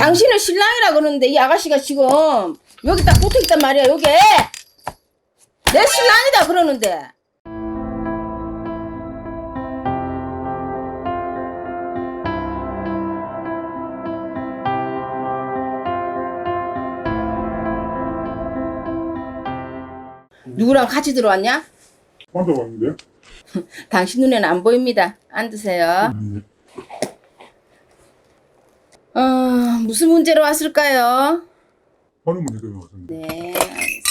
당신은 신랑이라 그러는데 이 아가씨가 지금 여기 딱 붙어 있단 말이야, 여기. 내 신랑이다 그러는데. 누구랑 같이 들어왔냐? 혼자 왔는데? 당신 눈에는 안 보입니다. 앉으세요. 음, 어, 무슨 문제로 왔을까요? 어느 문제 때문에 왔는데? 네, 알겠습니다.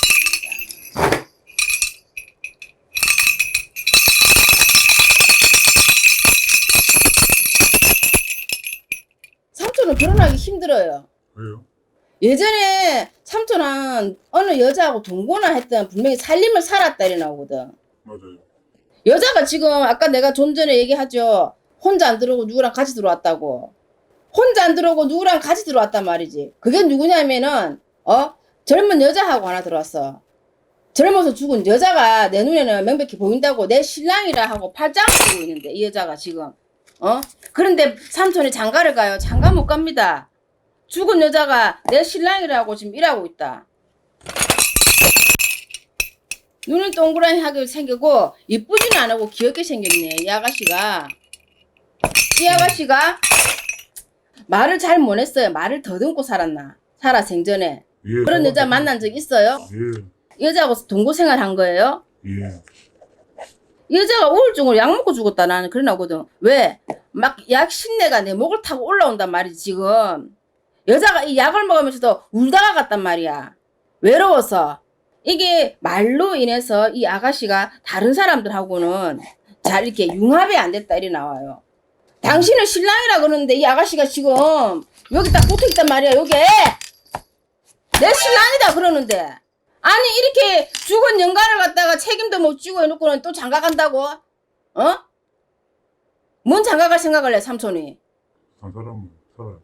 삼촌은 결혼하기 힘들어요. 왜요? 예전에 삼촌은 어느 여자하고 동거나 했던 분명히 살림을 살았다 이래 나오거든. 맞아요. 여자가 지금 아까 내가 좀 전에 얘기하죠. 혼자 안 들어오고 누구랑 같이 들어왔다고. 혼자 안 들어오고 누구랑 같이 들어왔단 말이지. 그게 누구냐면은 어 젊은 여자하고 하나 들어왔어. 젊어서 죽은 여자가 내 눈에는 명백히 보인다고 내 신랑이라 하고 팔짱을 끼고 있는데 이 여자가 지금 어 그런데 삼촌이 장가를 가요. 장가 못 갑니다. 죽은 여자가 내 신랑이라고 지금 일하고 있다. 눈은 동그라미하게 생기고 이쁘지는 않고 귀엽게 생겼네 이 아가씨가 이 아가씨가 말을 잘 못했어요 말을 더듬고 살았나 살아 생전에 예. 그런 여자 만난 적 있어요? 예. 이 여자하고 동거 생활 한 거예요? 예. 이 여자가 우울증으로 약 먹고 죽었다 나는 그래 나거든 왜? 막 약 신내가 내 목을 타고 올라온단 말이지 지금 여자가 이 약을 먹으면서도 울다가 갔단 말이야 외로워서 이게 말로 인해서 이 아가씨가 다른 사람들하고는 잘 이렇게 융합이 안 됐다 이래 나와요 당신은 신랑이라 그러는데 이 아가씨가 지금 여기 딱 붙어 있단 말이야 여기 내 신랑이다 그러는데 아니 이렇게 죽은 영가를 갖다가 책임도 못 지고 해놓고는 또 장가 간다고? 어? 뭔 장가 갈 생각을 해 삼촌이 한 사람은 살아야 돼.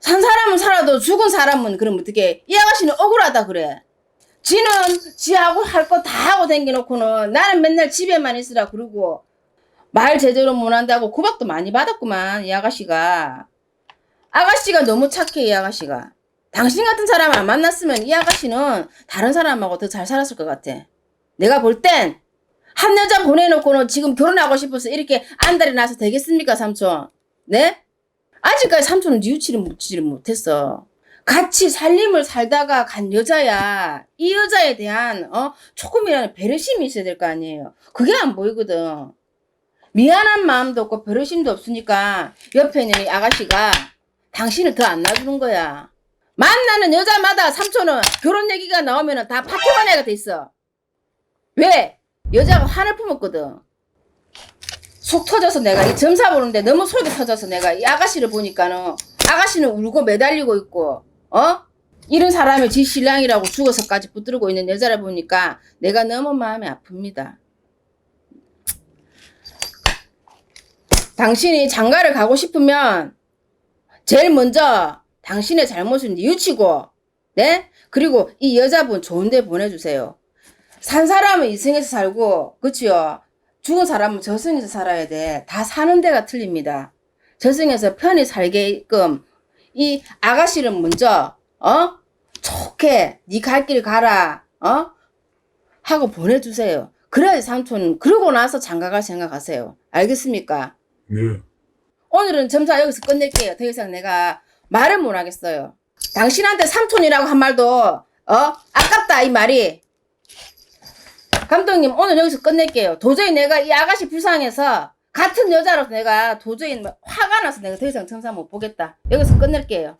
산 사람은 살아도 죽은 사람은 그럼 어떻게 이 아가씨는 억울하다 그래 지는 지하고 할 거 다 하고 댕겨놓고는 나는 맨날 집에만 있으라 그러고 말 제대로 못한다고 구박도 많이 받았구만 이 아가씨가 아가씨가 너무 착해 이 아가씨가 당신 같은 사람 안 만났으면 이 아가씨는 다른 사람하고 더 잘 살았을 것 같아 내가 볼 땐 한 여자 보내놓고는 지금 결혼하고 싶어서 이렇게 안달이 나서 되겠습니까 삼촌 네? 아직까지 삼촌은 뉘우치를 묻지를 못했어. 같이 살림을 살다가 간 여자야. 이 여자에 대한 어 조금이라는 배려심이 있어야 될 거 아니에요. 그게 안 보이거든. 미안한 마음도 없고 배려심도 없으니까 옆에 있는 이 아가씨가 당신을 더 안 놔주는 거야. 만나는 여자마다 삼촌은 결혼 얘기가 나오면 다 파토가 내가 돼 있어. 왜? 여자가 화를 품었거든. 속 터져서 내가 이 점사 보는데 너무 속이 터져서 내가 이 아가씨를 보니까는 아가씨는 울고 매달리고 있고 어 이런 사람이 지 신랑이라고 죽어서까지 붙들고 있는 여자를 보니까 내가 너무 마음이 아픕니다. 당신이 장가를 가고 싶으면 제일 먼저 당신의 잘못을 뉘우치고 네 그리고 이 여자분 좋은 데 보내주세요. 산 사람은 이승에서 살고 그치요 죽은 사람은 저승에서 살아야 돼. 다 사는 데가 틀립니다. 저승에서 편히 살게끔 이 아가씨를 먼저 어 좋게 네 갈 길 가라 어 하고 보내주세요. 그래야지 삼촌 그러고 나서 장가 갈 생각하세요. 알겠습니까? 예. 오늘은 점사 여기서 끝낼게요. 더 이상 내가 말을 못 하겠어요. 당신한테 삼촌이라고 한 말도 어 아깝다 이 말이. 감독님 오늘 여기서 끝낼게요. 도저히 내가 이 아가씨 불쌍해서 같은 여자로서 내가 도저히 뭐 화가 나서 내가 더 이상 점사 못 보겠다. 여기서 끝낼게요.